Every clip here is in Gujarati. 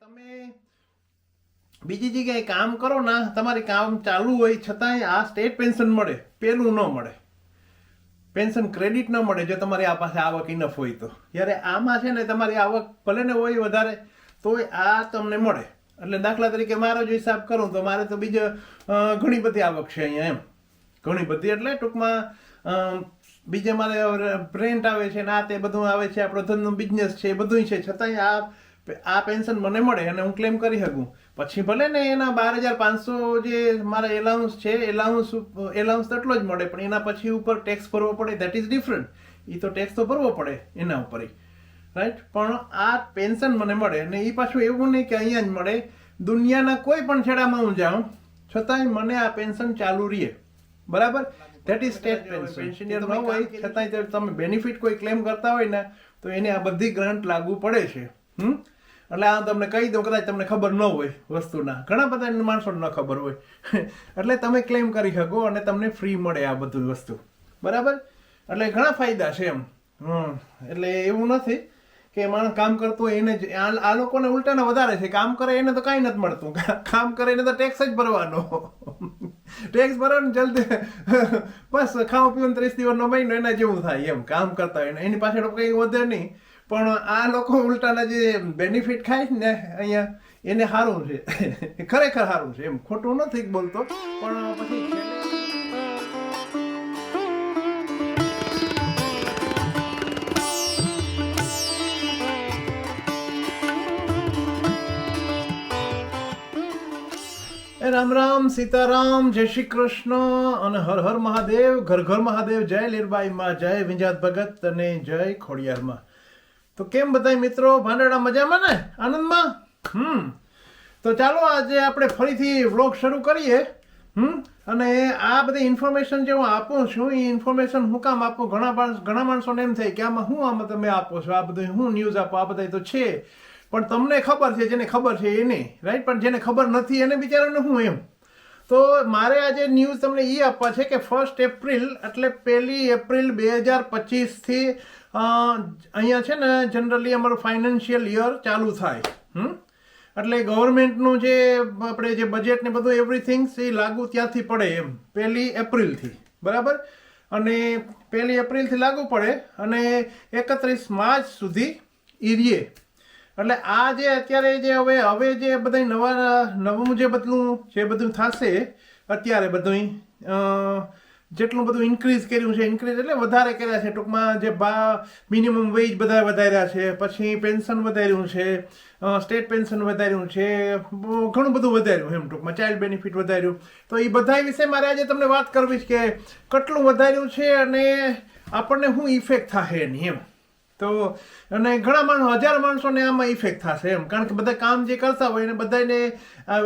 તમે બીજી જગ્યાએ કામ કરો ને, તમારી કામ ચાલુ હોય છતાંય આ સ્ટેટ પેન્શન મળે, પેલું ન મળે. પેન્શન ક્રેડિટ ન મળે જો તમારી આ પાસે આવક ઇનફ હોય તો. જ્યારે આમાં છે ને તમારી આવક ભલે ને હોય વધારે, તોય આ તમને મળે. એટલે દાખલા તરીકે મારો જો હિસાબ કરું તો મારે તો બીજો ઘણી બધી આવક છે અહીંયા એમ. ઘણી બધી એટલે ટૂંકમાં બીજે મારે રેન્ટ આવે છે ને આ તે બધું આવે છે, આપણો ધંધો બિઝનેસ છે, એ બધું છે. છતાંય આ આ પેન્શન મને મળે અને હું ક્લેમ કરી શકું. પછી ભલે ને એના બાર હજાર પાંચસો જે મારા એલાઉન્સ છે એલાઉન્સ એલાઉન્સ તો એટલો જ મળે પણ એના પછી ઉપર ટેક્સ ભરવો પડે દેટ ઇઝ ડિફરન્ટ એ તો ટેક્સ તો ભરવો પડે એના ઉપર રાઈટ પણ આ પેન્શન મને મળે અને એ પાછું એવું નહીં કે અહીંયા જ મળે. દુનિયાના કોઈ પણ છેડામાં હું જાઉં છતાંય મને આ પેન્શન ચાલુ રહે. બરાબર? That is state pension pensioner ન હોય છતાંય તમે બેનિફિટ કોઈ ક્લેમ કરતા હોય ને તો એને આ બધી ગ્રાન્ટ લાગુ પડે છે. હમ? એટલે આ તમને કહી દઉં, કદાચ તમને ખબર ન હોય વસ્તુના. ઘણા બધા માણસોને ન ખબર હોય. એટલે તમે ક્લેમ કરી શકો અને તમને ફ્રી મળે આ બધું વસ્તુ. બરાબર? એટલે ઘણા ફાયદા છે એમ. હમ. એટલે એવું નથી કે માણસ કામ કરતું હોય એને જ, આ લોકોને ઉલટાને વધારે છે. કામ કરે એને તો કાંઈ નથી મળતું. કામ કરે એને તો ટેક્સ જ ભરવાનો. ટેક્સ ભરવાનો જલ્દી. બસ ખાવા પીવાનું ત્રીસ દિવસનો મહિનો એના જેવું થાય એમ. કામ કરતા હોય એની પાછળ કંઈ વધે નહીં. પણ આ લોકો ઉલટાના જે બેનિફિટ ખાય ને, અહીંયા એને સારું છે. ખરેખર સારું છે. એમ ખોટું નથી બોલતો, પણ પછી રામ રામ, સીતારામ, જય શ્રી કૃષ્ણ અને હર હર મહાદેવ, ઘર ઘર મહાદેવ, જય લીરબાઈ માં જય વિંજાત ભગત અને જય ખોડિયારમાં. તો કેમ બધાય મિત્રો ભાંડાડા મજામાં ને? આનંદમાં? હમ. તો ચાલો આજે આપણે ફરીથી વ્લોગ શરૂ કરીએ. હમ. અને આ બધી ઇન્ફોર્મેશન જે હું આપું છું, એ ઇન્ફોર્મેશન હું કામ આપું? ઘણા માણસ, ઘણા માણસોને એમ થાય કે આમાં હું આમાં તમે આપો છો? આ બધું હું ન્યૂઝ આપો? આ બધા તો છે. પણ તમને ખબર છે, જેને ખબર છે એને રાઈટ પણ જેને ખબર નથી, એને બિચારાને હું એમ? તો મારે આજે ન્યૂઝ તમને એ આપવા છે કે ફર્સ્ટ એપ્રિલ એટલે પહેલી એપ્રિલ બે હજાર પચીસથી અહીંયા છે ને જનરલી અમારું ફાઇનાન્શિયલ યર ચાલુ થાય. હમ? એટલે ગવર્મેન્ટનું જે આપણે જે બજેટ ને બધું એવરીથિંગ્સ એ લાગુ ત્યાંથી પડે એમ. પહેલી એપ્રિલથી બરાબર? અને પહેલી એપ્રિલથી લાગુ પડે અને એકત્રીસ માર્ચ સુધી ઈરીએ રીએ. એટલે આ જે અત્યારે જે હવે હવે જે બધા નવા, નવું જે બધું જે બધું થશે, અત્યારે બધું જેટલું બધું ઇન્ક્રીઝ કર્યું છે ઇન્ક્રીઝ એટલે વધારે કર્યા છે. ટૂંકમાં જે બા મિનિમમ વેજ બધા વધાર્યા છે, પછી પેન્શન વધાર્યું છે સ્ટેટ પેન્શન વધાર્યું છે ઘણું બધું વધાર્યું એમ ટૂંકમાં ચાઇલ્ડ બેનિફિટ વધાર્યું. તો એ બધા વિશે મારે આજે તમને વાત કરવી છે કે કેટલું વધાર્યું છે અને આપણને શું ઇફેક્ટ થાય એની એમ. તો અને ઘણા માણસો, હજાર માણસોને આમાં ઇફેક્ટ થશે એમ. કારણ કે બધા કામ જે કરતા હોય એને બધાને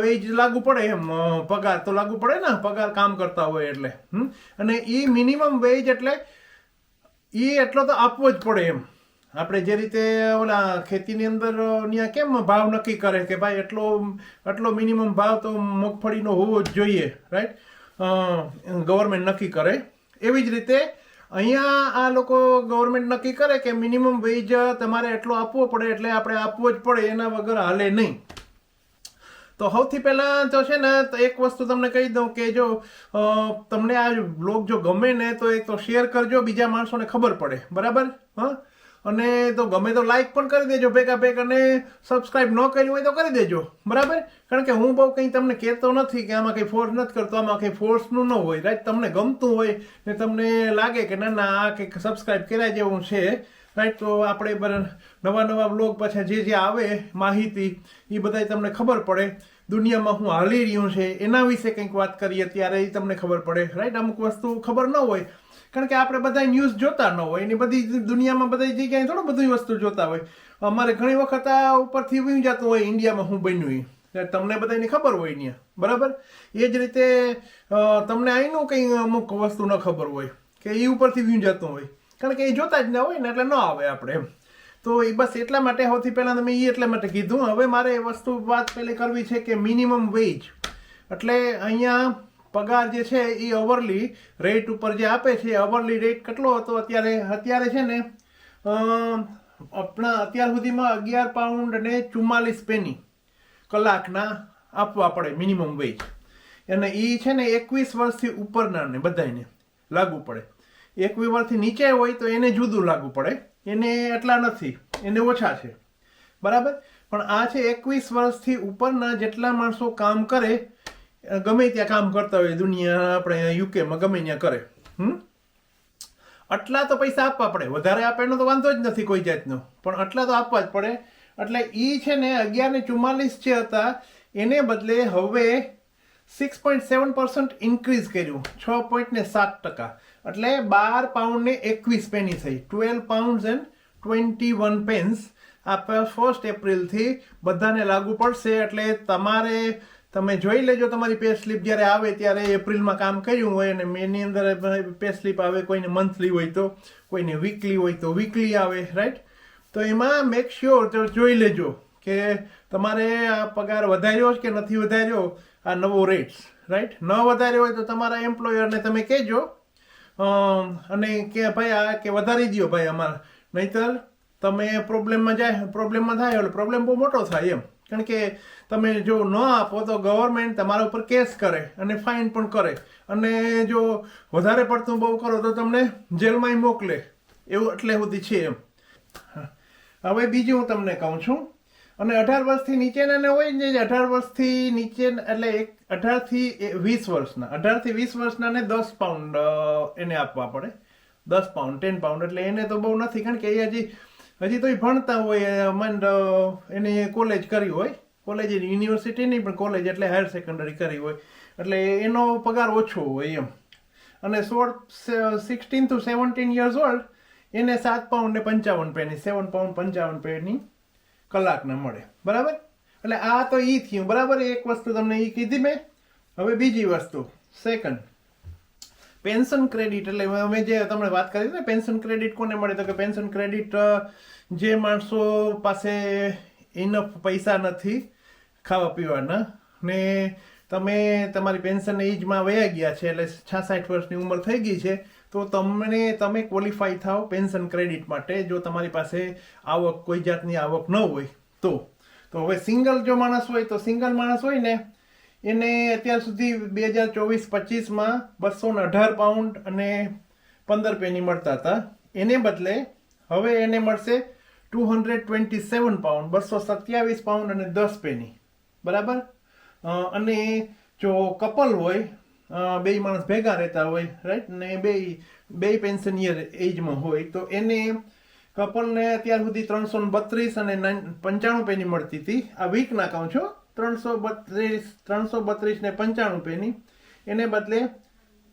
વેજ લાગુ પડે એમ. પગાર તો લાગુ પડે ને, પગાર કામ કરતા હોય એટલે. અને એ મિનિમમ વેજ એટલે એ એટલો તો આપવો જ પડે એમ. આપણે જે રીતે ઓલા ખેતીની અંદર ત્યાં કેમ ભાવ નક્કી કરે કે ભાઈ એટલો, આટલો મિનિમમ ભાવ તો મગફળીનો હોવો જ જોઈએ રાઈટ ગવર્મેન્ટ નક્કી કરે. એવી જ રીતે અહીંયા આ લોકો ગવર્મેન્ટ નક્કી કરે કે મિનિમમ વેજ તમારે એટલો આપવો પડે એટલે આપણે આપવો જ પડે, એના વગર હાલે નહીં. તો સૌથી પહેલાં તો છે ને, તો એક વસ્તુ તમને કહી દઉં કે જો તમને આ બ્લોગ જો ગમે ને, તો એક તો શેર કરજો, બીજા માણસોને ખબર પડે. બરાબર? હા? અને તો ગમે તો લાઈક પણ કરી દેજો, ભેગા ભેગ અને સબસ્ક્રાઈબ ન કર્યું હોય તો કરી દેજો. બરાબર? કારણ કે હું બહુ કંઈ તમને કહેતો નથી કે આમાં કંઈ ફોર્સ નથી કરતો, આમાં કંઈ ફોર્સનું ન હોય. રાઈટ? તમને ગમતું હોય ને તમને લાગે કે ના ના, આ કંઈક સબસ્ક્રાઈબ કર્યા જેવું છે રાઈટ તો આપણે નવા નવા બ્લોગ પાછા જે જે આવે, માહિતી, એ બધાય તમને ખબર પડે. દુનિયામાં હું હાલી રહ્યું છે, એના વિશે કંઈક વાત કરીએ ત્યારે એ તમને ખબર પડે. રાઈટ અમુક વસ્તુ ખબર ન હોય. કારણ કે આપણે બધા ન્યૂઝ જોતા ન હોય એની બધી દુનિયામાં બધી જગ્યાએ થોડું બધી વસ્તુ જોતા હોય. અમારે ઘણી વખત આ ઉપરથી વી જતું હોય, ઇન્ડિયામાં હું બન્યું. તમને બધાની ખબર હોય ત્યાં બરાબર? એ જ રીતે તમને અહીંનું કંઈ અમુક વસ્તુ ન ખબર હોય, કે એ ઉપરથી વ્યૂ જતું હોય. કારણ કે એ જોતા જ ના હોય ને એટલે ન આવે આપણે એમ. તો એ બસ એટલા માટે સૌથી પહેલાં તમે એ એટલા માટે કીધું, હવે મારે એ વસ્તુ વાત પહેલી કરવી છે કે મિનિમમ વેજ એટલે અહીંયા પગાર જે છે એ અવરલી રેટ ઉપર જે આપે છે અવરલી રેટ કેટલો હતો? અત્યારે અત્યારે છે ને આપણા અત્યાર સુધીમાં અગિયાર પાઉન્ડ અને ચુમ્માલીસ પેની કલાકના આપવા પડે મિનિમમ વેજ અને એ છે ને એકવીસ વર્ષથી ઉપરના ને બધાને લાગુ પડે. એકવીસ વીવરથી નીચે હોય તો એને જુદું લાગુ પડે. એને એટલા નથી. એને ઓછા છે. બરાબર? પણ આ છે એકવીસ વર્ષથી ઉપરના જેટલા માણસો કામ કરે, ગમે ત્યાં કામ કરતા હોય, દુનિયા આપણે યુકેમાં ગમે ત્યાં કરે. હમ? આટલા તો પૈસા આપવા પડે. વધારે આપે એનો તો વાંધો જ નથી કોઈ જાતનો. પણ આટલા તો આપવા જ પડે. એટલે ઈ છે ને અગિયાર ને ચુમ્માલીસ જે હતા, એને બદલે હવે six point seven percent increase કર્યું. છ પોઈન્ટ ને સાત ટકા. એટલે બાર પાઉન્ડ ને એકવીસ પેની થઈ. Twelve pound and twenty one pence આ ફર્સ્ટ એપ્રિલથી બધાને લાગુ પડશે, એટલે તમારે, તમે જોઈ લેજો તમારી પે સ્લીપ જ્યારે આવે ત્યારે એપ્રિલમાં કામ કર્યું હોય અને મેની અંદર પે સ્લીપ આવે, કોઈને મંથલી હોય તો, કોઈને વીકલી હોય તો વીકલી આવે રાઈટ તો એમાં મેક શ્યોર તો જોઈ લેજો કે તમારે આ પગાર વધાર્યો કે નથી વધાર્યો, આ નવો રેટ્સ રાઈટ ન વધાર્યો હોય તો તમારા એમ્પ્લોયરને તમે કહેજો અને કે ભાઈ આ કે વધારી દો ભાઈ અમારે. નહીતર તમે પ્રોબ્લેમમાં જાય, પ્રોબ્લેમમાં થાય એટલે પ્રોબ્લેમ બહુ મોટો થાય એમ. કારણ કે તમે જો ન આપો તો ગવર્મેન્ટ તમારા ઉપર કેસ કરે અને ફાઇન પણ કરે. અને જો વધારે પડતું બહુ કરો તો તમને જેલમાંય મોકલે. એવું એટલે સુધી છે એમ. હવે બીજું હું તમને કહું છું. અને અઢાર વર્ષથી નીચેના હોય ને અઢાર વર્ષથી નીચે એટલે એક અઢારથી વીસ વર્ષના. અઢારથી વીસ વર્ષના ને દસ પાઉન્ડ એને આપવા પડે. દસ પાઉન્ડ ટેન પાઉન્ડ એટલે એને તો બહુ નથી, કારણ કે એ હજી હજી તો એ ભણતા હોય મંડ એને કોલેજ કરી હોય. કોલેજ યુનિવર્સિટી નહીં પણ કોલેજ એટલે હાયર સેકન્ડરી કરી હોય. એટલે એનો પગાર ઓછો હોય એમ. અને સોળ sixteen to seventeen years old એને સાત પાઉન્ડ ને પંચાવન પેની સેવન પાઉન્ડ પંચાવન પેની કલાકના મળે. બરાબર? એટલે આ તો ઈ થયું. બરાબર? એક વસ્તુ તમને ઈ કીધી મેં. હવે બીજી વસ્તુ. સેકન્ડ પેન્શન ક્રેડિટ એટલે અમે જે તમને વાત કરી ને પેન્શન ક્રેડિટ કોને મળે? તો કે પેન્શન ક્રેડિટ જે માણસો પાસે ઇનફ પૈસા નથી ખાવા પીવાના, ને તમે તમારી પેન્શન એજમાં વયા ગયા છે, એટલે છાસઠ વર્ષની ઉંમર થઈ ગઈ છે તો તમને, તમે ક્વોલિફાઈ થાવ પેન્શન ક્રેડિટ માટે, જો તમારી પાસે આવક, કોઈ જાતની આવક ન હોય, તો. તો હવે સિંગલ જો માણસ હોય, તો સિંગલ માણસ હોય ને, એને અત્યાર સુધી બે હજાર ચોવીસ પચીસમાં બસો ને અઢાર પાઉન્ડ અને પંદર પેની મળતા હતા. એને બદલે હવે એને મળશે two hundred twenty seven pound બસો સત્યાવીસ પાઉન્ડ અને દસ પેની બરાબર? અને જો કપલ હોય બે માણસ ભેગા રહેતા હોય રાઈટ ને બે બે પેન્શન યર એજમાં હોય. તો એને કપલને અત્યાર સુધી ત્રણસો બત્રીસ અને પંચાણું પેની મળતી હતી. આ વીકના કહું છું ત્રણસો બત્રીસ ત્રણસો બત્રીસ ને પંચાણું પેની. એને બદલે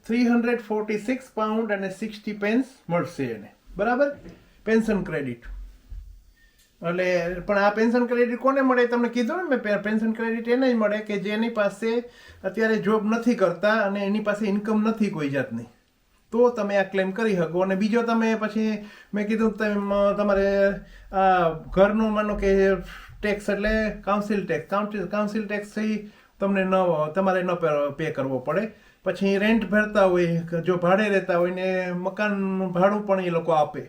three hundred forty six pound અને સિક્સટી પેન્સ મળશે એને. બરાબર? પેન્શન ક્રેડિટ એટલે પણ આ પેન્શન ક્રેડિટ કોને મળે તમને કીધું ને મેં પેન્શન ક્રેડિટ એને જ મળે કે જેની પાસે અત્યારે જોબ નથી કરતા અને એની પાસે ઇન્કમ નથી કોઈ જાતની. તો તમે આ ક્લેમ કરી શકો અને બીજો તમે પછી મેં કીધું તેમ તમારે આ ઘરનું માનો કે ટેક્સ એટલે કાઉન્સિલ ટેક્સ કાઉન્સિલ ટેક્સથી તમને ન, તમારે ન પે કરવો પડે. પછી રેન્ટ ભરતા હોય, જો ભાડે રહેતા હોય ને મકાનનું ભાડું પણ એ લોકો આપે.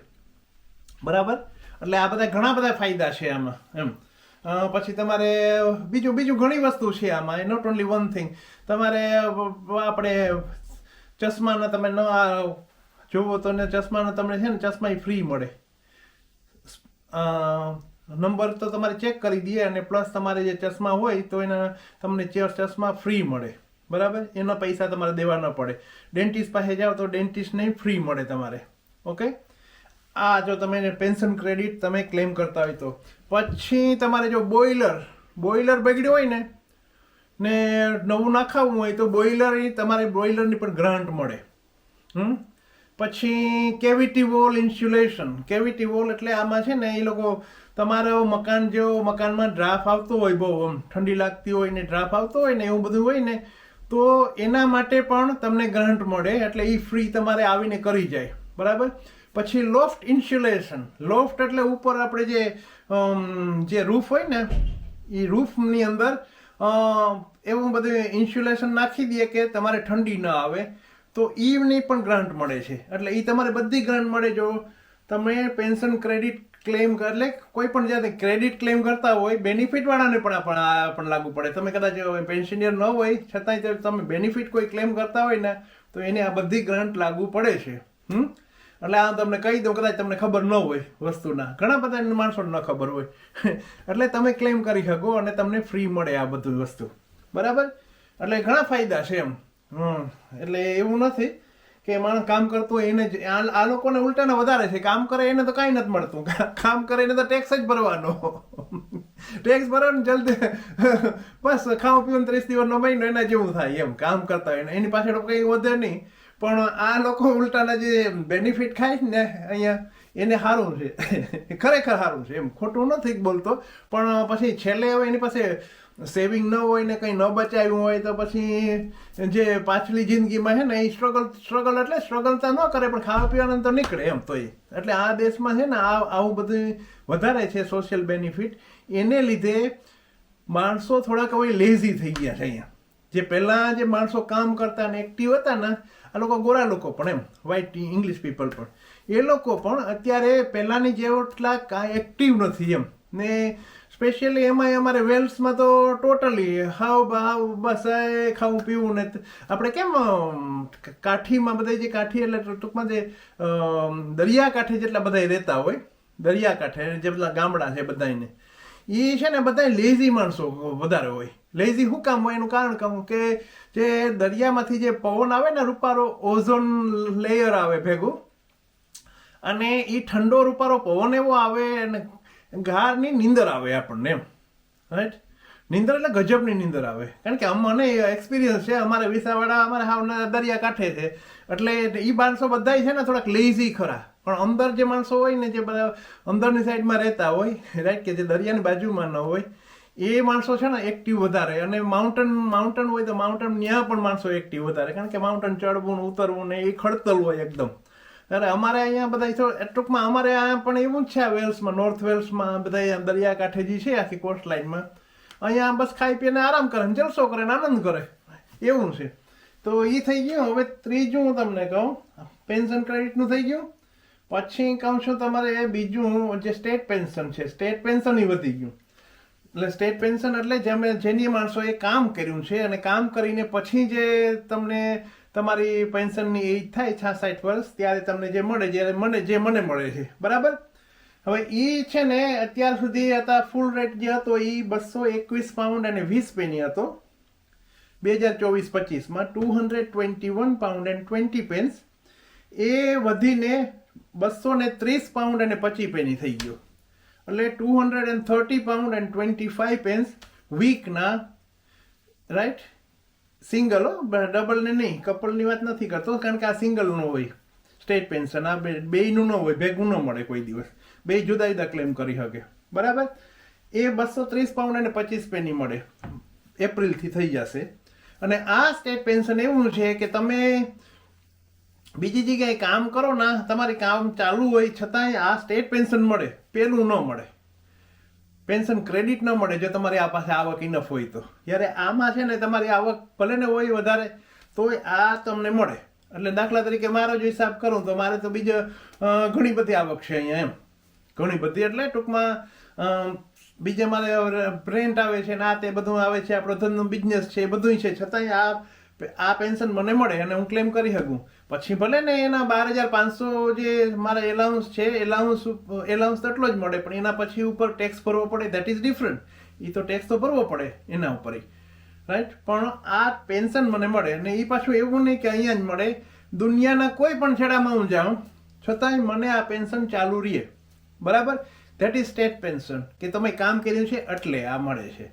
બરાબર? એટલે આ બધા ઘણા બધા ફાયદા છે આમાં, એમ. પછી તમારે બીજું બીજું ઘણી વસ્તુ છે આમાં. એ નોટ ઓનલી વન થિંગ તમારે આપણે ચશ્માના તમે ન જોવો તો ને ચશ્માના તમને છે ને ચશ્મા ફ્રી મળે. નંબર તો તમારે ચેક કરી દઈએ અને પ્લસ તમારે જે ચશ્મા હોય તો એના તમને ચશ્મા ફ્રી મળે. બરાબર? એના પૈસા તમારે દેવા ન પડે. ડેન્ટિસ્ટ પાસે જાઓ તો ડેન્ટિસ્ટને ફ્રી મળે તમારે. ઓકે આ જો તમે પેન્શન ક્રેડિટ તમે ક્લેમ કરતા હોય તો. પછી તમારે જો બોઇલર બોઇલર બગડ્યું હોય ને ને નવું નાખાવવું હોય તો બોઇલર તમારે બોઇલરની પણ ગ્રાન્ટ મળે. હમ? પછી cavity wall insulation cavity wall એટલે આમાં છે ને એ લોકો તમારો મકાન જો મકાનમાં ડ્રાફ આવતો હોય બહુ આમ ઠંડી લાગતી હોય ને ડ્રાફ આવતો હોય ને એવું બધું હોય ને, તો એના માટે પણ તમને ગ્રાન્ટ મળે એટલે એ ફ્રી તમારે આવીને કરી જાય. બરાબર? પછી લોફ્ટ ઇન્સ્યુલેશન લોફ્ટ એટલે ઉપર આપણે જે જે રૂફ હોય ને, એ રૂફની અંદર એવું બધું ઇન્સ્યુલેશન નાખી દઈએ કે તમારે ઠંડી ન આવે. તો ઈવની પણ ગ્રાન્ટ મળે છે. એટલે એ તમારે બધી ગ્રાન્ટ મળે. જો તમે પેન્શન ક્રેડિટ ક્લેમ એટલે કોઈ પણ જાતે ક્રેડિટ ક્લેમ કરતા હોય બેનિફિટવાળાને પણ આ પણ લાગુ પડે. તમે કદાચ પેન્શનિયર ન હોય, છતાંય તમે બેનિફિટ કોઈ ક્લેમ કરતા હોય ને, તો એને આ બધી ગ્રાન્ટ લાગુ પડે છે. હમ? એટલે આ તમને કહી દઉં, કદાચ તમને ખબર ન હોય વસ્તુના. ઘણા બધા માણસોને ન ખબર હોય. એટલે તમે ક્લેમ કરી શકો અને તમને ફ્રી મળે આ બધું વસ્તુ. બરાબર? એટલે ઘણા ફાયદા છે એમ. હમ. એટલે એવું નથી કે માણસ કામ કરતું હોય એને જ, આ લોકોને ઉલટાને વધારે છે. કામ કરે એને તો કાંઈ નથી મળતું. કામ કરે એને તો ટેક્સ જ ભરવાનો. ટેક્સ ભરવાનું જલ્દી. બસ ખાવા પીવાનું ત્રીસ દિવસનો મહિનો, એના જેવું થાય એમ. કામ કરતા હોય એની. પાછળ કંઈ વધે નહીં. પણ આ લોકો ઉલટાના જે બેનિફિટ ખાય ને અહીંયા, એને સારું છે. ખરેખર સારું છે. એમ ખોટું નથી બોલતો. પણ પછી છેલ્લે હવે એની પાસે સેવિંગ ન હોય ને કંઈ ન બચાવ્યું હોય તો પછી જે પાછલી જિંદગીમાં છે ને એ સ્ટ્રગલ સ્ટ્રગલ એટલે સ્ટ્રગલ તો ન કરે, પણ ખાવા પીવાનું તો નીકળે એમ તો એ એટલે આ દેશમાં છે ને આ, આવું બધું વધારે છે સોશિયલ બેનિફિટ એને લીધે માણસો થોડાક હવે લેઝી થઈ ગયા છે અહીંયા. જે પહેલાં જે માણસો કામ કરતા ને એક્ટિવ હતા ને, આ લોકો ગોરા લોકો પણ એમ વ્હાઇટ ઇંગ્લિશ પીપલ પણ. એ લોકો પણ અત્યારે પહેલાંની જેટલા એક્ટિવ નથી એમ. ને સ્પેશિયલી એમાં અમારે વેલ્સમાં તો ટોટલી હાવ હાવ બસ ખાવું પીવું ને આપણે કેમ કાઠીમાં બધા જે કાઠી એટલે ટૂંકમાં જે દરિયાકાંઠે જેટલા બધા રહેતા હોય, દરિયાકાંઠે, જેટલા ગામડા છે બધાને એ છે ને બધા લેઝી માણસો વધારે હોય. લેઝી શું કામ હોય? એનું કારણ કહું કે જે દરિયામાંથી જે પવન આવે ને રૂપારો ઓઝોન લેયર આવે ભેગું. અને એ ઠંડો રૂપારો પવન એવો આવે અને ગારની નીંદર આવે આપણને એમ. રાઈટ નીંદર એટલે ગજબની નીંદર આવે. કારણ કે અમને એક્સપિરિયન્સ છે, અમારે વિસાવાડા, અમારે હાવના દરિયા કાંઠે છે. એટલે એ માણસો બધા છે ને થોડાક લેઝી ખરા. પણ અંદર જે માણસો હોય ને જે બધા અંદરની સાઈડમાં રહેતા હોય રાઈટ કે જે દરિયાની બાજુમાં ન હોય, એ માણસો છે ને એક્ટિવ વધારે. અને માઉન્ટેન માઉન્ટેન હોય તો માઉન્ટેન ત્યાં પણ માણસો એક્ટિવ વધારે. કારણ કે માઉન્ટેન ચડવું ઉતરવું ને એ ખડતલ હોય એકદમ. અરે અમારે અહીંયા બધા ટૂંકમાં અમારે અહીંયા પણ એવું જ છે વેલ્સમાં નોર્થ વેલ્સમાં, બધા દરિયાકાંઠે જે છે આખી કોસ્ટ લાઇનમાં અહીંયા બસ ખાઈ પીને આરામ કરે જલસો કરે ને આનંદ કરે. એવું છે. તો એ થઈ ગયું. હવે ત્રીજું હું તમને કહું. પેન્શન ક્રેડિટનું થઈ ગયું. પછી કહું છું તમારે બીજું જે સ્ટેટ પેન્શન છે સ્ટેટ પેન્શન એ વધી ગયું. એટલે સ્ટેટ પેન્શન એટલે જેમ જેની માણસોએ કામ કર્યું છે અને કામ કરીને પછી જે તમને તમારી પેન્શનની એજ થાય છાસઠ વર્ષ, ત્યારે તમને જે મળે જ્યારે મને જે મને મળે છે. બરાબર? હવે એ છે ને અત્યાર સુધી હતા ફૂલ રેટ જે હતો એ બસો એકવીસ પાઉન્ડ અને વીસ પેની હતો. બે હજાર ચોવીસ પચીસમાં two hundred twenty one pound and twenty pence એ વધીને બસો ને ત્રીસ પાઉન્ડ અને પચી પેની થઈ ગયો. એટલે two hundred and thirty pound and twenty five pence વીકના right single હો ડબલ ને નહીં કપલની વાત નથી કરતો, કારણ કે આ સિંગલનો હોય. સ્ટેટ પેન્શન આ બે, બેયનું ન હોય, ભેગું ન મળે કોઈ દિવસ. બે જુદા જુદા ક્લેમ કરી શકે. બરાબર? એ બસો ત્રીસ પાઉન્ડ અને પચીસ પેની મળે. એપ્રિલથી થઈ જશે. અને આ સ્ટેટ પેન્શન એવું છે કે તમે બીજી જગ્યાએ કામ કરો ના, તમારી કામ ચાલુ હોય છતાંય આ સ્ટેટ પેન્શન મળે, પેલું ન મળે. પેન્શન ક્રેડિટ ન મળે, જો તમારી આ પાસે આવક ઇનફ હોય તો. જ્યારે આમાં છે ને, તમારી આવક ભલે ને હોય વધારે, તોય આ તમને મળે. એટલે દાખલા તરીકે મારો જો હિસાબ કરું, તો મારે તો બીજો ઘણી બધી આવક છે અહીંયા એમ. ઘણી બધી એટલે ટૂંકમાં બીજે મારે રેન્ટ આવે છે ને, આ તે બધું આવે છે, આપણો ધંધો બિઝનેસ છે, એ બધું છે. છતાંય આ આ પેન્શન મને મળે અને હું ક્લેમ કરી શકું. પછી ભલે ને એના બાર હજાર પાંચસો જે મારા એલાઉન્સ છે એલાઉન્સ એલાઉન્સ તો એટલો જ મળે, પણ એના પછી ઉપર ટેક્સ ભરવો પડે દેટ ઇઝ ડિફરન્ટ એ તો ટેક્સ તો ભરવો પડે એના ઉપર રાઈટ પણ આ પેન્શન મને મળે અને એ પાછું એવું નહીં કે અહીંયા જ મળે. દુનિયાના કોઈ પણ છેડામાં હું જાઉં, છતાંય મને આ પેન્શન ચાલુ રહે. બરાબર? ધેટ ઇઝ સ્ટેટ પેન્શન કે તમે કામ કર્યું છે એટલે આ મળે છે.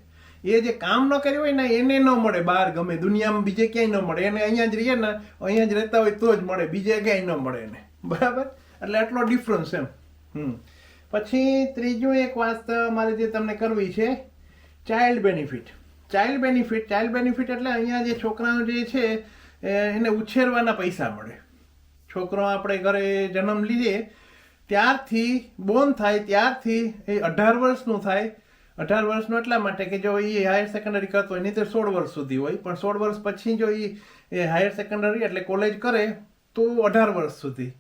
એ જે કામ ન કર્યું હોય ને, એને ન મળે બહાર ગમે, દુનિયામાં બીજે ક્યાંય ન મળે. એને અહીંયા જ રહીએ ને, અહીંયા જ રહેતા હોય તો જ મળે, બીજે ક્યાંય ન મળે એને. બરાબર? એટલે આટલો ડિફરન્સ એમ. હમ. પછી ત્રીજું એક વાત મારે જે તમને કરવી છે child benefit child benefit child benefit એટલે અહીંયા જે છોકરાઓ જે છે એને ઉછેરવાના પૈસા મળે. છોકરો આપણે ઘરે જન્મ લીધે ત્યારથી બોર્ન થાય ત્યારથી એ અઢાર વર્ષનું થાય અઢાર વર્ષનું એટલા માટે કે જો એ હાયર સેકન્ડરી કરતો હોય નહીં સોળ વર્ષ સુધી હોય. પણ સોળ વર્ષ પછી જો એ હાયર સેકન્ડરી એટલે કોલેજ કરે, તો અઢાર વર્ષ સુધી.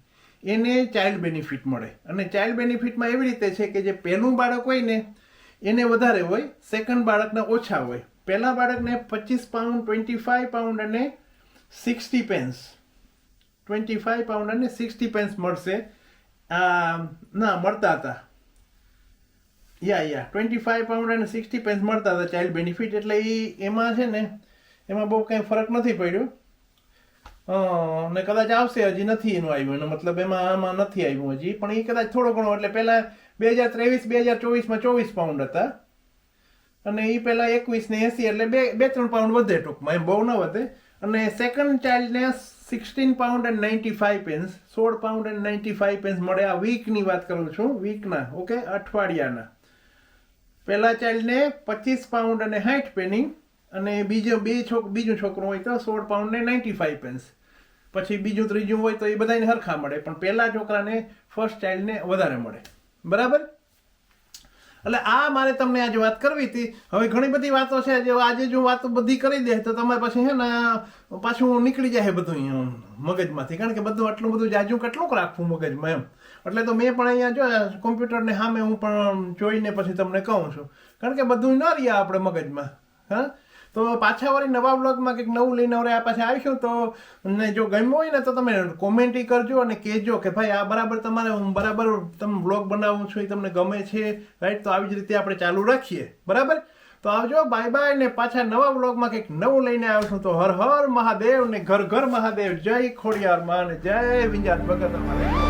એને ચાઇલ્ડ બેનિફિટ મળે. અને ચાઇલ્ડ બેનિફિટમાં એવી રીતે છે કે જે પહેલું બાળક હોય ને, એને વધારે હોય સેકન્ડ બાળકને ઓછા હોય. પહેલાં બાળકને પચીસ પાઉન્ડ ટ્વેન્ટી ફાઈવ પાઉન્ડ અને sixty pence twenty five pound અને સિક્સટી પેન્સ મળશે. ના, મળતા હતા. યા યા ટ્વેન્ટી ફાઈવ પાઉન્ડ અને સિક્સટી પેન્સ મળતા હતા ચાઇલ્ડ બેનિફિટ એટલે એ એમાં છે ને એમાં બહુ કંઈ ફરક નથી પડ્યો. અ, ને કદાચ આવશે હજી નથી એનું આવ્યું એનો મતલબ એમાં આમાં નથી આવ્યું હજી. પણ એ કદાચ થોડો ઘણો એટલે પહેલા બે હજાર ત્રેવીસ બે હજાર ચોવીસમાં ચોવીસ પાઉન્ડ હતા. અને એ પહેલા એકવીસ ને એસી એટલે બે બે ત્રણ પાઉન્ડ વધે ટૂંકમાં એમ બહુ ન વધે. અને second ચાઇલ્ડને sixteen pound and ninety five pence સોળ pound and ninety five pence મળે. આ વીકની વાત કરું છું વીકના ઓકે અઠવાડિયાના. પહેલા ચાઇલ્ડને પચીસ પાઉન્ડ અને સાઠ પેની અને બીજો બે છોક, બીજું છોકરું હોય તો સોળ પાઉન્ડ ને નાઇન્ટી ફાઈવ પેન્સ પછી બીજું, ત્રીજું હોય તો એ બધાને હરખા મળે, પણ પહેલા છોકરાને ફર્સ્ટ ચાઇલ્ડને વધારે મળે. બરાબર? એટલે આ મારે તમને આજે વાત કરવી હતી. હવે ઘણી બધી વાતો છે, જે આજે જો વાતો બધી કરી દે, તો તમારે પછી હે ને, પાછું નીકળી જાય બધું મગજમાંથી. કારણ કે બધું આટલું બધું જાજુ કેટલું રાખવું મગજમાં એમ. એટલે તો મેં પણ અહીંયા જો, કોમ્પ્યુટરને સામે હું પણ જોઈને પછી તમને કહું છું. કારણ કે બધું ન રહ્યા આપણે મગજમાં, હા? તો પાછા વળી નવા બ્લોગમાં કંઈક નવું લઈને હવે આ પાછા આવીશું, તો ને જો ગમ્યું હોય ને તો તમે કોમેન્ટી કરજો અને કહેજો કે ભાઈ આ બરાબર તમારે, હું બરાબર તમે બ્લોગ બનાવું છું, એ તમને ગમે છે રાઈટ તો આવી જ રીતે આપણે ચાલુ રાખીએ, બરાબર? તો આવજો બાય બાય ને પાછા નવા બ્લોગમાં કંઈક નવું લઈને આવશું તો હર હર મહાદેવ ને ઘર ઘર મહાદેવ, જય ખોડિયાર માં જય વિંજાત ભગત અમારે.